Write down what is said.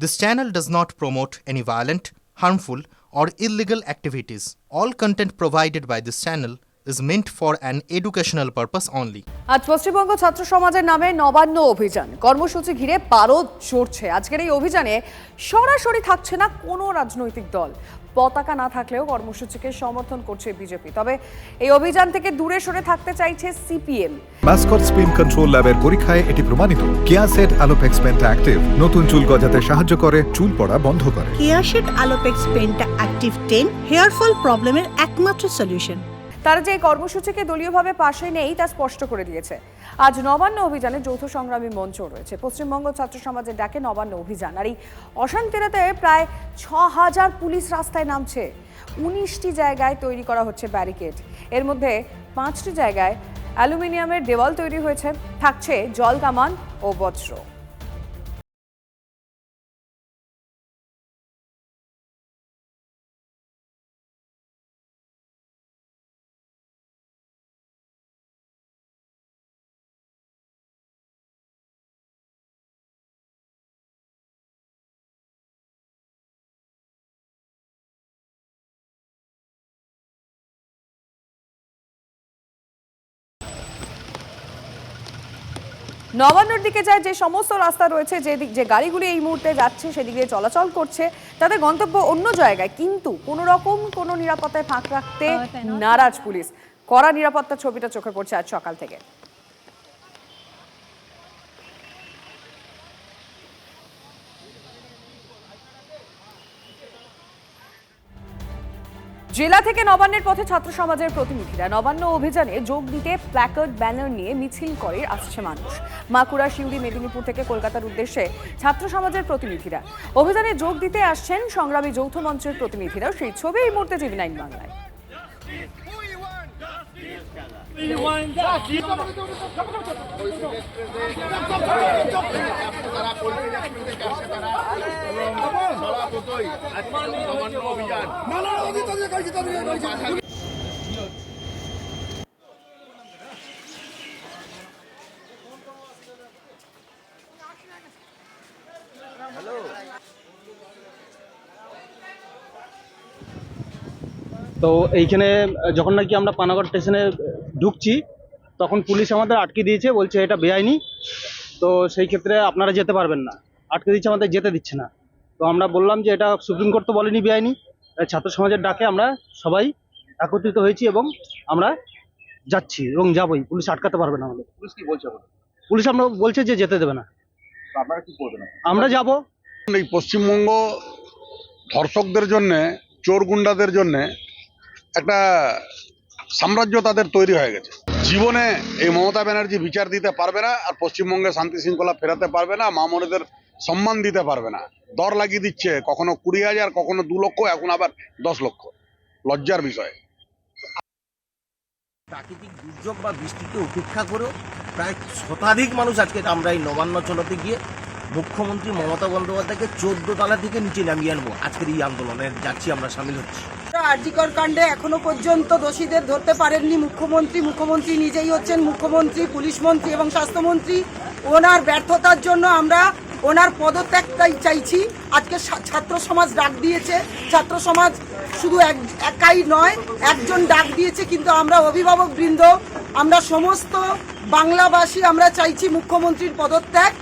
This channel does not promote any violent, harmful, or illegal activities. All content provided by this channel is meant for an educational purpose only. আজ পশ্চিমবঙ্গ ছাত্র সমাজের নামে নবান্ন অভিযান কর্মসূচি ঘিরে পারদ সরছে আজকের এই অভিযানে সরাসরি থাকছে না কোনো রাজনৈতিক দল পতাকা না থাকলেও কর্মসূচিকে সমর্থন করছে বিজেপি। তবে এই অভিযান থেকে দূরে সরে থাকতে চাইছে সিপিএম। মাস্কট স্পিন কন্ট্রোল ল্যাবের পরীক্ষায় এটি প্রমাণিত। কেয়াসেট আলোপেক্স পেন্ট অ্যাক্টিভ। নতুন চুল গজাতে সাহায্য করে চুল পড়া বন্ধ করে। কেয়াশেড আলোপেক্স পেনটা অ্যাক্টিভ টেন হেয়ার ফল প্রবলেমের একমাত্র সলিউশন। তারা যে কর্মসূচিকে দলীয়ভাবে পাশে নেই তা স্পষ্ট করে দিয়েছে। আজ নবান্ন অভিযানে যৌথ সংগ্রামী মঞ্চ রয়েছে। পশ্চিমবঙ্গ ছাত্র সমাজের ডাকে নবান্ন অভিযান। আর এই অশান্তিরাতে প্রায় ছ হাজার পুলিশ রাস্তায় নামছে। উনিশটি জায়গায় তৈরি করা হচ্ছে ব্যারিকেড। এর মধ্যে পাঁচটি জায়গায় অ্যালুমিনিয়ামের দেওয়াল তৈরি হয়েছে। থাকছে জল কামান ও বজ্র। নবান্নর দিকে যায় যে সমস্ত রাস্তা রয়েছে যে যে গাড়িগুলি এই মুহূর্তে যাচ্ছে সেদিক দিয়ে চলাচল করছে তাদের গন্তব্য অন্য জায়গায়। কিন্তু কোনো রকম কোনো নিরাপত্তায় ফাঁক রাখতে নারাজ পুলিশ। কড়া নিরাপত্তার ছবিটা চোখে পড়ছে আজ সকাল থেকে। জেলা থেকে নবান্নের পথে ছাত্র সমাজের প্রতিনিধিরা নবান্ন অভিযানে যোগ দিতে প্ল্যাকার্ড ব্যানার নিয়ে মিছিল করে আসছে মানুষ। মাকুড়া শিউরি মেদিনীপুর থেকে কলকাতার উদ্দেশ্যে ছাত্র সমাজের প্রতিনিধিরা। অভিযানে যোগ দিতে আসছেন সংগ্রামী যৌথ মঞ্চের প্রতিনিধিরা। সেই ছবি এই মুহূর্তে টিভি নাইন বাংলায়। তো এইখানে যখন নাকি আমরা পানাগড় স্টেশনে ঢুকছি তখন পুলিশ আমাদের আটকে দিয়েছে বলছে এটা বেআইনি। তো সেই ক্ষেত্রে আপনারা যেতে পারবেন না। আটকে দিচ্ছে আমাদের যেতে দিচ্ছে না। তো আমরা বললাম যে এটা সুপ্রিম কোর্ট তো বলেনি বেআইনি ছাত্র সমাজের ডাকে আমরা সবাই একত্রিত হয়েছি এবং আমরা যাচ্ছি এবং যাবই। পুলিশ আটকাতে পারবে না আমাদের। পুলিশ কি বলছে পুলিশ আমরা বলছে যে যেতে দেবে না। আপনারা কি করবেন? আমরা যাব। এই পশ্চিমবঙ্গ ধর্ষকদের জন্য চোর গুন্ডাদের জন্য একটা সাম্রাজ্য তাদের তৈরি হয়ে গেছে। জীবনে এই মমতা ব্যানার্জি বিচার দিতে পারবে না আর পশ্চিমবঙ্গে শান্তি শৃঙ্খলা ফেরাতে পারবে না মামনেদের সম্মান দিতে পারবে না। দর লাগিয়ে দিচ্ছে কখনো কুড়ি হাজার কখনো দু লক্ষ এখন আবার দশ লক্ষ। লজ্জার বিষয়। প্রাকৃতিক দুর্যোগ বা বৃষ্টিকে উপেক্ষা করেও প্রায় শতাধিক মানুষ আজকে আমরা এই নবান্ন চলাতে গিয়ে মুখ্যমন্ত্রী মমতা বন্দ্যোপাধ্যায়কে চোদ্দ তলা থেকে নিচে নামিয়ে আনব। আজকের এই আন্দোলনে যাচ্ছি আমরা সামিল হচ্ছি। আরজিকর কাণ্ডে এখনও পর্যন্ত দোষীদের ধরতে পারেননি মুখ্যমন্ত্রী। মুখ্যমন্ত্রী নিজেই হচ্ছেন মুখ্যমন্ত্রী পুলিশ মন্ত্রী এবং স্বাস্থ্যমন্ত্রী। ওনার ব্যর্থতার জন্য আমরা ওনার পদত্যাগটাই চাইছি। আজকে ছাত্র সমাজ ডাক দিয়েছে। ছাত্র সমাজ শুধু এক একাই নয়, একজন ডাক দিয়েছে, কিন্তু আমরা অভিভাবক বৃন্দ আমরা সমস্ত বাংলাবাসী, আমরা চাইছি মুখ্যমন্ত্রীর পদত্যাগ।